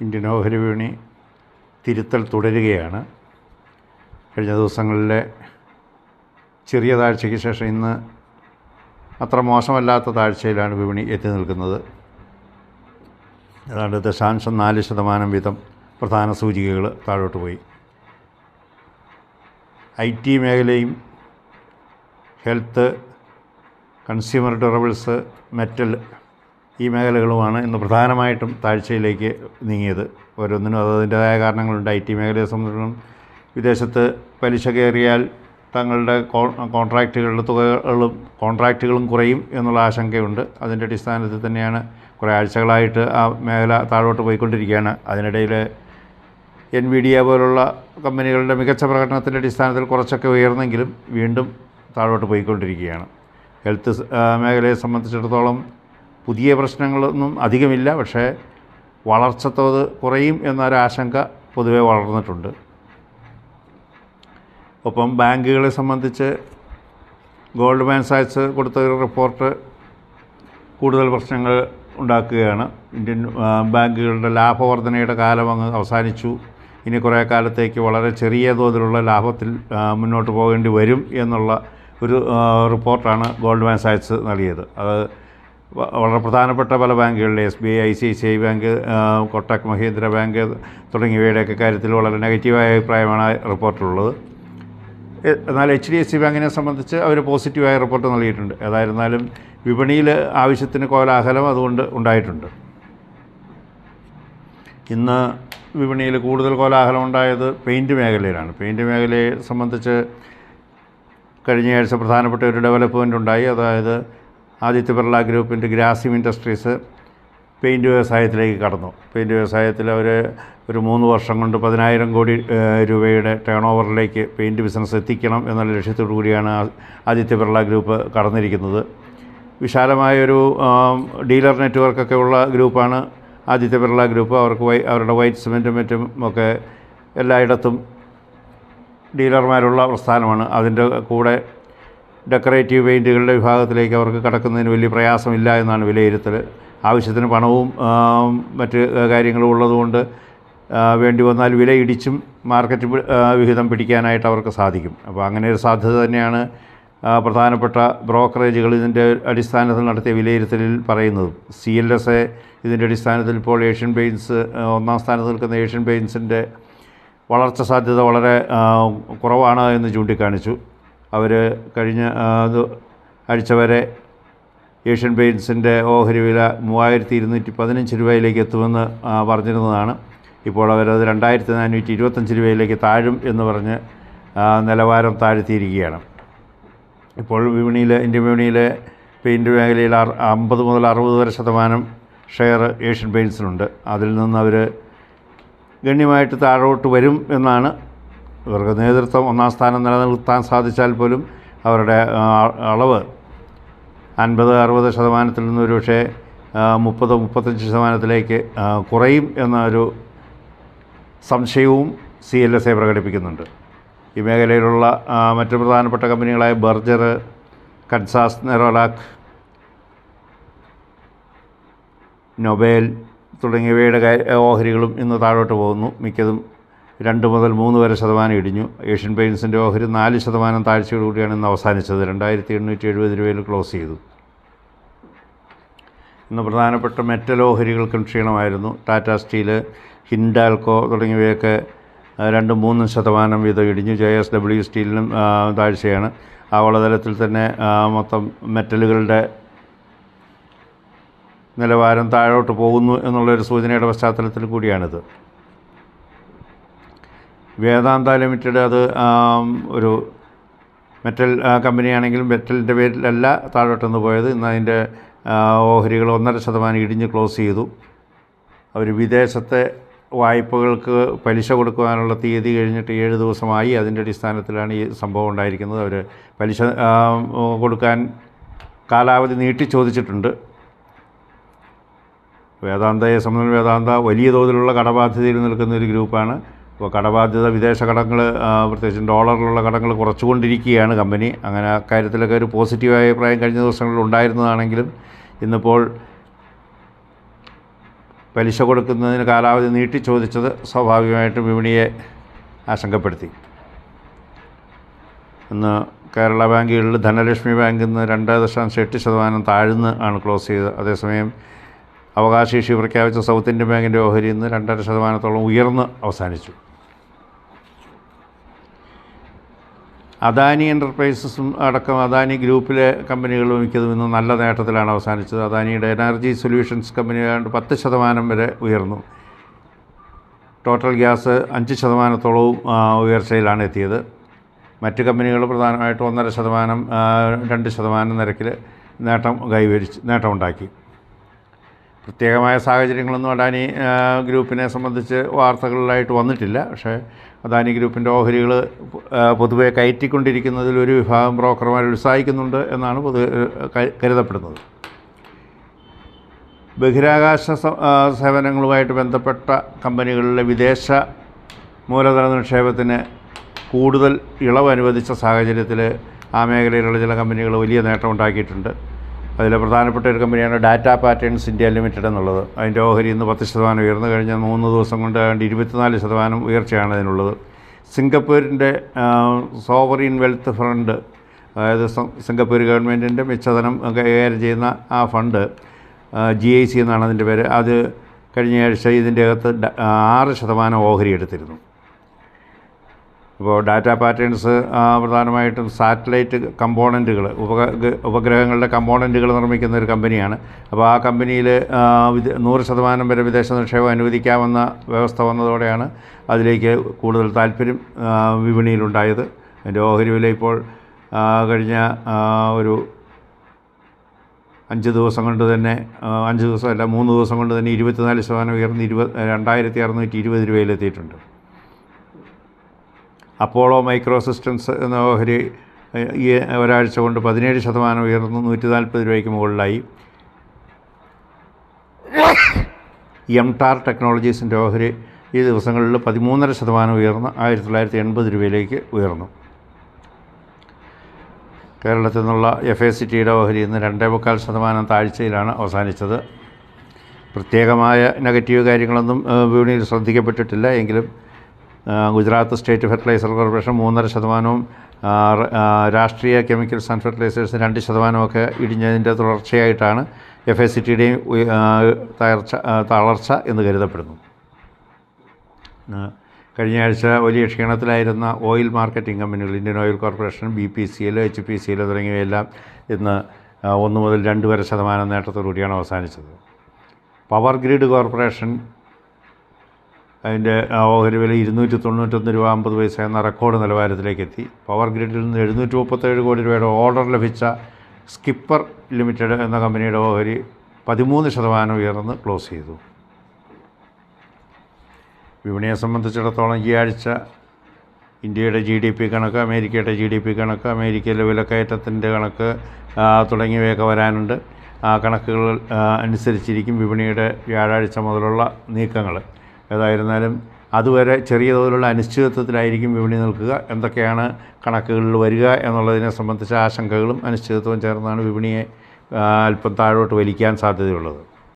Indian ഓഹരി വിപണി തിരുത്തൽ തുടരുകയാണ്. കഴിഞ്ഞ ദിവസങ്ങളിലെ ചെറിയ താഴ്ചയ്ക്ക് ശേഷം ഇന്ന് അത്ര മോശമല്ലാത്ത താഴ്ചയിലാണ് വിപണി എത്തി നിൽക്കുന്നത്. ഏതാണ്ട് ദശാംശം നാല് ശതമാനം വീതം പ്രധാന സൂചികകൾ താഴോട്ട് പോയി. ഐ ടി മേഖലയും ഹെൽത്ത് കൺസ്യൂമർ ഡ്യൂറബിൾസ് മെറ്റൽ ഈ മേഖലകളുമാണ് ഇന്ന് പ്രധാനമായിട്ടും താഴ്ചയിലേക്ക് നീങ്ങിയത്. ഓരോന്നിനും അതതിന്റേതായ കാരണങ്ങളുണ്ട്. ഐ ടി മേഖലയെ സംബന്ധിച്ചിടത്തോളം വിദേശത്ത് പലിശ കയറിയാൽ തങ്ങളുടെ കോൺട്രാക്റ്റുകളുടെ തുകകളും കോൺട്രാക്റ്റുകളും കുറയും എന്നുള്ള ആശങ്കയുണ്ട്. അതിന്റെ അടിസ്ഥാനത്തിൽ തന്നെയാണ് കുറേ ആഴ്ചകളായിട്ട് ആ മേഖല താഴോട്ട് പോയിക്കൊണ്ടിരിക്കുകയാണ്. അതിനിടയിൽ എൻ വി ഡി എ പോലുള്ള കമ്പനികളുടെ മികച്ച പ്രകടനത്തിന്റെ അടിസ്ഥാനത്തിൽ കുറച്ചൊക്കെ ഉയർന്നെങ്കിലും വീണ്ടും താഴോട്ട് പോയിക്കൊണ്ടിരിക്കുകയാണ്. ഹെൽത്ത് മേഖലയെ സംബന്ധിച്ചിടത്തോളം പുതിയ പ്രശ്നങ്ങളൊന്നും അധികമില്ല പക്ഷേ വളർച്ചത്തോത് കുറയും എന്നൊരാശങ്ക പൊതുവേ വളർന്നിട്ടുണ്ട്. ഒപ്പം ബാങ്കുകളെ സംബന്ധിച്ച് ഗോൾഡ്മാൻ സാക്സ് കൊടുത്ത ഒരു റിപ്പോർട്ട് കൂടുതൽ പ്രശ്നങ്ങൾ ഉണ്ടാക്കുകയാണ്. ഇന്ത്യൻ ബാങ്കുകളുടെ ലാഭവർധനയുടെ കാലം അങ്ങ് അവസാനിച്ചു. ഇനി കുറേ കാലത്തേക്ക് വളരെ ചെറിയ തോതിലുള്ള ലാഭത്തിൽ മുന്നോട്ട് പോകേണ്ടി വരും എന്നുള്ള ഒരു റിപ്പോർട്ടാണ് ഗോൾഡ്മാൻ സാക്സ് നൽകിയത്. അത് വളരെ പ്രധാനപ്പെട്ട പല ബാങ്കുകളിലെ S B I I C I C I bank Kotak Mahindra bank തുടങ്ങിയവയുടെയൊക്കെ കാര്യത്തിൽ വളരെ നെഗറ്റീവായ അഭിപ്രായമാണ് റിപ്പോർട്ടുള്ളത് എന്നാൽ എച്ച് ഡി എഫ് സി ബാങ്കിനെ സംബന്ധിച്ച് അവർ പോസിറ്റീവായ റിപ്പോർട്ട് നൽകിയിട്ടുണ്ട്. ഏതായിരുന്നാലും വിപണിയിൽ ആവശ്യത്തിന് കോലാഹലം അതുകൊണ്ട് ഉണ്ടായിട്ടുണ്ട്. ഇന്ന് വിപണിയിൽ കൂടുതൽ കോലാഹലം ഉണ്ടായത് പെയിന്റ് മേഖലയിലാണ്. പെയിന്റ് മേഖലയെ സംബന്ധിച്ച് കഴിഞ്ഞയാഴ്ച പ്രധാനപ്പെട്ട ഒരു ഡെവലപ്മെന്റ് ഉണ്ടായി. അതായത് ആദിത്യ ബിർള ഗ്രൂപ്പിന്റെ ഗ്രാസിം ഇൻഡസ്ട്രീസ് പെയിന്റ് വ്യവസായത്തിലേക്ക് കടന്നു. പെയിന്റ് വ്യവസായത്തിൽ അവർ ഒരു മൂന്ന് വർഷം കൊണ്ട് പതിനായിരം കോടി രൂപയുടെ ടേൺ ഓവറിലേക്ക് പെയിന്റ് ബിസിനസ് എത്തിക്കണം എന്നുള്ള ലക്ഷ്യത്തോടു കൂടിയാണ് ആദിത്യ ബിർള ഗ്രൂപ്പ് കടന്നിരിക്കുന്നത്. വിശാലമായൊരു ഡീലർ നെറ്റ്വർക്കൊക്കെ ഉള്ള ഗ്രൂപ്പാണ് ആദിത്യ ബിർള ഗ്രൂപ്പ്. അവർക്ക് വൈ അവരുടെ വൈറ്റ് സിമെന്റും മറ്റും ഒക്കെ എല്ലായിടത്തും ഡീലർമാരുള്ള പ്രസ്ഥാനമാണ്. അതിന്റെ കൂടെ ഡെക്കറേറ്റീവ് പെയിന്റുകളുടെ വിഭാഗത്തിലേക്ക് അവർക്ക് കടക്കുന്നതിന് വലിയ പ്രയാസമില്ല എന്നാണ് വിലയിരുത്തൽ. ആവശ്യത്തിന് പണവും മറ്റ് കാര്യങ്ങളും ഉള്ളതുകൊണ്ട് വേണ്ടി വന്നാൽ വില ഇടിച്ചും മാർക്കറ്റ് വിഹിതം പിടിക്കാനായിട്ട് അവർക്ക് സാധിക്കും. അപ്പോൾ അങ്ങനെ ഒരു സാധ്യത തന്നെയാണ് പ്രധാനപ്പെട്ട ബ്രോക്കറേജുകൾ ഇതിന്റെ അടിസ്ഥാനത്തിൽ നടത്തിയ വിലയിരുത്തലിൽ പറയുന്നത്. സി എൽ എസ് എ ഇതിന്റെ അടിസ്ഥാനത്തിൽ ഇപ്പോൾ ഏഷ്യൻ പെയിൻസ് ഒന്നാം സ്ഥാനത്ത് നിൽക്കുന്ന ഏഷ്യൻ പെയിൻസിന്റെ വളർച്ച സാധ്യത വളരെ കുറവാണ് എന്ന് ചൂണ്ടിക്കാണിച്ചു. അവർ കഴിഞ്ഞ ആഴ്ച വരെ ഏഷ്യൻ പെയിൻസിന്റെ ഓഹരി വില മൂവായിരത്തി ഇരുന്നൂറ്റി പതിനഞ്ച് രൂപയിലേക്ക് എത്തുമെന്ന് പറഞ്ഞിരുന്നതാണ്. ഇപ്പോൾ അവരത് രണ്ടായിരത്തി നാനൂറ്റി ഇരുപത്തഞ്ച് രൂപയിലേക്ക് താഴും എന്ന് പറഞ്ഞ് നിലവാരം താഴ്ത്തിയിരിക്കുകയാണ്. ഇപ്പോൾ വിപണിയിൽ ഇന്ത്യൻ വിപണിയിലെ പെയിന്റ് മേഖലയിൽ അമ്പത് മുതൽ അറുപത് വരെ ശതമാനം ഷെയർ ഏഷ്യൻ പെയിൻസിനുണ്ട്. അതിൽ നിന്ന് അവർ ഗണ്യമായിട്ട് താഴോട്ട് വരും എന്നാണ് ഇവർക്ക് നേതൃത്വം ഒന്നാം സ്ഥാനം നിലനിർത്താൻ സാധിച്ചാൽ പോലും അവരുടെ അളവ് അൻപത് അറുപത് ശതമാനത്തിൽ നിന്ന് ഒരുപക്ഷെ മുപ്പത് മുപ്പത്തഞ്ച് ശതമാനത്തിലേക്ക് കുറയും എന്നൊരു സംശയവും സി എൽ എസ് എ പ്രകടിപ്പിക്കുന്നുണ്ട്. ഈ മേഖലയിലുള്ള മറ്റു പ്രധാനപ്പെട്ട കമ്പനികളായ ബർജർ കൻസാസ് നെറോലാക്ക് നൊബേൽ തുടങ്ങിയവയുടെ ഓഹരികളും ഇന്ന് താഴോട്ട് പോകുന്നു. മിക്കതും രണ്ട് മുതൽ മൂന്ന് വരെ ശതമാനം ഇടിഞ്ഞു. ഏഷ്യൻ പെയിൻസിന്റെ ഓഹരി നാല് ശതമാനം താഴ്ചയോടുകൂടിയാണ് ഇന്ന് അവസാനിച്ചത്. രണ്ടായിരത്തി എണ്ണൂറ്റി എഴുപത് രൂപയിൽ ക്ലോസ് ചെയ്തു. ഇന്ന് പ്രധാനപ്പെട്ട മെറ്റൽ ഓഹരികൾക്കും ക്ഷീണമായിരുന്നു. ടാറ്റ സ്റ്റീൽ ഹിൻഡാൽക്കോ തുടങ്ങിയവയൊക്കെ രണ്ട് മൂന്ന് ശതമാനം വീതം ഇടിഞ്ഞു. ജെ എസ് ഡബ്ല്യു സ്റ്റീലിനും താഴ്ചയാണ്. ആവളതലത്തിൽ തന്നെ മൊത്തം മെറ്റലുകളുടെ നിലവാരം താഴോട്ട് പോകുന്നു എന്നുള്ളൊരു സൂചനയുടെ പശ്ചാത്തലത്തിൽ കൂടിയാണിത്. വേദാന്ത ലിമിറ്റഡ് അത് ഒരു മെറ്റൽ കമ്പനിയാണെങ്കിലും മെറ്റലിന്റെ പേരിലല്ല താഴോട്ടൊന്ന് പോയത്. ഇന്ന് അതിന്റെ ഓഹരികൾ ഒന്നര ശതമാനം ഇടിഞ്ഞ് ക്ലോസ് ചെയ്തു. അവർ വിദേശത്തെ വായ്പകൾക്ക് പലിശ കൊടുക്കുവാനുള്ള തീയതി കഴിഞ്ഞിട്ട് ഏഴ് ദിവസമായി. അതിന്റെ അടിസ്ഥാനത്തിലാണ് ഈ സംഭവം ഉണ്ടായിരിക്കുന്നത്. അവർ പലിശ കൊടുക്കാൻ കാലാവധി നീട്ടി ചോദിച്ചിട്ടുണ്ട്. വേദാന്തയെ സംബന്ധിച്ച് വേദാന്ത വലിയ തോതിലുള്ള കടബാധ്യതയിൽ നിൽക്കുന്ന ഒരു ഗ്രൂപ്പാണ്. അപ്പോൾ കടബാധ്യത വിദേശ കടങ്ങൾ പ്രത്യേകിച്ചും ഡോളറിലുള്ള കടങ്ങൾ കുറച്ചുകൊണ്ടിരിക്കുകയാണ് കമ്പനി. അങ്ങനെ അക്കാര്യത്തിലൊക്കെ ഒരു പോസിറ്റീവ് അഭിപ്രായം കഴിഞ്ഞ ദിവസങ്ങളിൽ ഉണ്ടായിരുന്നതാണെങ്കിലും ഇന്നിപ്പോൾ പലിശ കൊടുക്കുന്നതിന് കാലാവധി നീട്ടി ചോദിച്ചത് സ്വാഭാവികമായിട്ടും വിപണിയെ ആശങ്കപ്പെടുത്തി. ഇന്ന് കേരള ബാങ്കുകളിൽ ധനലക്ഷ്മി ബാങ്കിൽ നിന്ന് രണ്ട് ദശാംശം എട്ട് ശതമാനം താഴ്ന്ന് ആണ് ക്ലോസ് ചെയ്തത്. അതേസമയം അവകാശേഷി പ്രഖ്യാപിച്ച സൗത്ത് ഇന്ത്യൻ ബാങ്കിന്റെ ഓഹരി ഇന്ന് രണ്ടര ശതമാനത്തോളം ഉയർന്ന് അവസാനിച്ചു. അദാനി എന്റർപ്രൈസസും അടക്കം അദാനി ഗ്രൂപ്പിലെ കമ്പനികളും മിക്കതും ഇന്ന് നല്ല നേട്ടത്തിലാണ് അവസാനിച്ചത്. അദാനിയുടെ എനർജി സൊല്യൂഷൻസ് കമ്പനി ഏതാണ്ട് പത്ത് ശതമാനം വരെ ഉയർന്നു. ടോട്ടൽ ഗ്യാസ് അഞ്ച് ശതമാനത്തോളവും ഉയർച്ചയിലാണ് എത്തിയത്. മറ്റ് കമ്പനികൾ പ്രധാനമായിട്ടും ഒന്നര ശതമാനം രണ്ട് ശതമാനം നിരക്കിൽ നേട്ടം കൈവരിച്ച് നേട്ടമുണ്ടാക്കി. പ്രത്യേകമായ സാഹചര്യങ്ങളൊന്നും അഡാനി ഗ്രൂപ്പിനെ സംബന്ധിച്ച് വാർത്തകളിലായിട്ട് വന്നിട്ടില്ല. പക്ഷേ അദാനി ഗ്രൂപ്പിന്റെ ഓഹരികൾ പൊതുവെ കയറ്റിക്കൊണ്ടിരിക്കുന്നതിൽ ഒരു വിഭാഗം ബ്രോക്കർമാർ ഉത്സാഹിക്കുന്നുണ്ട് എന്നാണ് പൊതുവെ കരുതപ്പെടുന്നത്. ബഹിരാകാശ സേവനങ്ങളുമായിട്ട് ബന്ധപ്പെട്ട കമ്പനികളിലെ വിദേശ മൂലധന നിക്ഷേപത്തിന് കൂടുതൽ ഇളവ് അനുവദിച്ച സാഹചര്യത്തിൽ ആ മേഖലയിലുള്ള ചില കമ്പനികൾ വലിയ നേട്ടം ഉണ്ടാക്കിയിട്ടുണ്ട് അതിൽ പ്രധാനപ്പെട്ട ഒരു കമ്പനിയാണ് ഡാറ്റ പാറ്റേൺസ് ഇന്ത്യ ലിമിറ്റഡ് എന്നുള്ളത്. അതിന്റെ ഓഹരി ഇന്ന് പത്ത് ശതമാനം ഉയർന്നു. കഴിഞ്ഞ മൂന്ന് ദിവസം കൊണ്ട് ഏതാണ്ട് ഇരുപത്തിനാല് ശതമാനം ഉയർച്ചയാണ് അതിനുള്ളത്. സിംഗപ്പൂരിന്റെ സോവറിൻ വെൽത്ത് ഫണ്ട് അതായത് സിംഗപ്പൂർ ഗവൺമെന്റിന്റെ മിച്ചധനം കൈകാര്യം ചെയ്യുന്ന ആ ഫണ്ട് ജി ഐ സി എന്നാണ് അതിന്റെ പേര്. അത് കഴിഞ്ഞ ആഴ്ച ഇതിന്റെ അകത്ത് ആറ് ശതമാനം ഓഹരി എടുത്തിരുന്നു. ഇപ്പോൾ ഡാറ്റ പാറ്റേൺസ് പ്രധാനമായിട്ടും സാറ്റലൈറ്റ് കമ്പോണന്റുകൾ ഉപ ഉപഗ്രഹങ്ങളുടെ കമ്പോണന്റുകൾ നിർമ്മിക്കുന്ന ഒരു കമ്പനിയാണ്. അപ്പോൾ ആ കമ്പനിയിൽ നൂറ് ശതമാനം വരെ വിദേശ നിക്ഷേപം അനുവദിക്കാമെന്ന വ്യവസ്ഥ വന്നതോടെയാണ് അതിലേക്ക് കൂടുതൽ താല്പര്യം വിപണിയിലുണ്ടായത്. അതിന്റെ ഓഹരി വില ഇപ്പോൾ കഴിഞ്ഞ ഒരു അഞ്ച് ദിവസം കൊണ്ട് തന്നെ അഞ്ച് ദിവസമല്ല മൂന്ന് ദിവസം കൊണ്ട് തന്നെ ഇരുപത്തിനാല് ശതമാനം ഉയർന്ന് ഇരുപത് രണ്ടായിരത്തി അറുന്നൂറ്റി ഇരുപത് രൂപയിലെത്തിയിട്ടുണ്ട് അപ്പോളോ മൈക്രോ സിസ്റ്റംസ് എന്ന ഓഹരി ഈ ഒരാഴ്ച കൊണ്ട് പതിനേഴ് ശതമാനം ഉയർന്ന് നൂറ്റി നാൽപ്പത് രൂപയ്ക്ക് മുകളിലായി. എം ടാർ ടെക്നോളജീസിന്റെ ഓഹരി ഈ ദിവസങ്ങളിൽ പതിമൂന്നര ശതമാനം ഉയർന്ന് ആയിരത്തി തൊള്ളായിരത്തി എൺപത് രൂപയിലേക്ക് ഉയർന്നു. കേരളത്തിൽ നിന്നുള്ള എഫ് എ സി ടിയുടെ ഓഹരി ഇന്ന് രണ്ടേ മുക്കാൽ ശതമാനം താഴ്ചയിലാണ് അവസാനിച്ചത്. പ്രത്യേകമായ നെഗറ്റീവ് കാര്യങ്ങളൊന്നും വിപണിയിൽ ശ്രദ്ധിക്കപ്പെട്ടിട്ടില്ല. എങ്കിലും ഗുജറാത്ത് സ്റ്റേറ്റ് ഫെർട്ടിലൈസർ കോർപ്പറേഷൻ മൂന്നര ശതമാനവും രാഷ്ട്രീയ കെമിക്കൽസ് ആൻഡ് ഫെർട്ടിലൈസേഴ്സ് രണ്ട് ശതമാനമൊക്കെ ഇടിഞ്ഞതിന്റെ തുടർച്ചയായിട്ടാണ് എഫ് എ സി ടിയുടെയും തകർച്ച തളർച്ച എന്ന് കരുതപ്പെടുന്നു. കഴിഞ്ഞ ആഴ്ച വലിയ ക്ഷീണത്തിലായിരുന്ന ഓയിൽ മാർക്കറ്റിംഗ് കമ്പനികൾ Indian oil corporation B P C L H P C L തുടങ്ങിയവയെല്ലാം ഇന്ന് ഒന്ന് മുതൽ രണ്ട് വരെ ശതമാനം നേട്ടത്തോടുകൂടിയാണ് അവസാനിച്ചത്. പവർ ഗ്രിഡ് കോർപ്പറേഷൻ അതിന്റെ ഓഹരി വില ഇരുന്നൂറ്റി തൊണ്ണൂറ്റൊന്ന് രൂപ അമ്പത് പൈസ എന്ന റെക്കോർഡ് നിലവാരത്തിലേക്ക് എത്തി പവർ ഗ്രിഡിൽ നിന്ന് എഴുന്നൂറ്റി മുപ്പത്തേഴ് കോടി രൂപയുടെ ഓർഡർ ലഭിച്ച സ്കിപ്പർ ലിമിറ്റഡ് എന്ന കമ്പനിയുടെ ഓഹരി പതിമൂന്ന് ശതമാനം ഉയർന്ന് ക്ലോസ് ചെയ്തു. വിപണിയെ സംബന്ധിച്ചിടത്തോളം ഈ ആഴ്ച ഇന്ത്യയുടെ ജി ഡി പി കണക്ക് അമേരിക്കയുടെ ജി ഡി പി കണക്ക് അമേരിക്കയിലെ വിലക്കയറ്റത്തിന്റെ കണക്ക് തുടങ്ങിയവയൊക്കെ വരാനുണ്ട്. ആ കണക്കുകൾ അനുസരിച്ചിരിക്കും വിപണിയുടെ വ്യാഴാഴ്ച മുതലുള്ള നീക്കങ്ങൾ. ഏതായിരുന്നാലും അതുവരെ ചെറിയ തോതിലുള്ള അനിശ്ചിതത്വത്തിലായിരിക്കും വിപണി നിൽക്കുക. എന്തൊക്കെയാണ് കണക്കുകളിൽ വരിക എന്നുള്ളതിനെ സംബന്ധിച്ച ആശങ്കകളും അനിശ്ചിതത്വവും ചേർന്നാണ് വിപണിയെ അല്പം താഴോട്ട് വലിക്കാൻ സാധ്യതയുള്ളത്.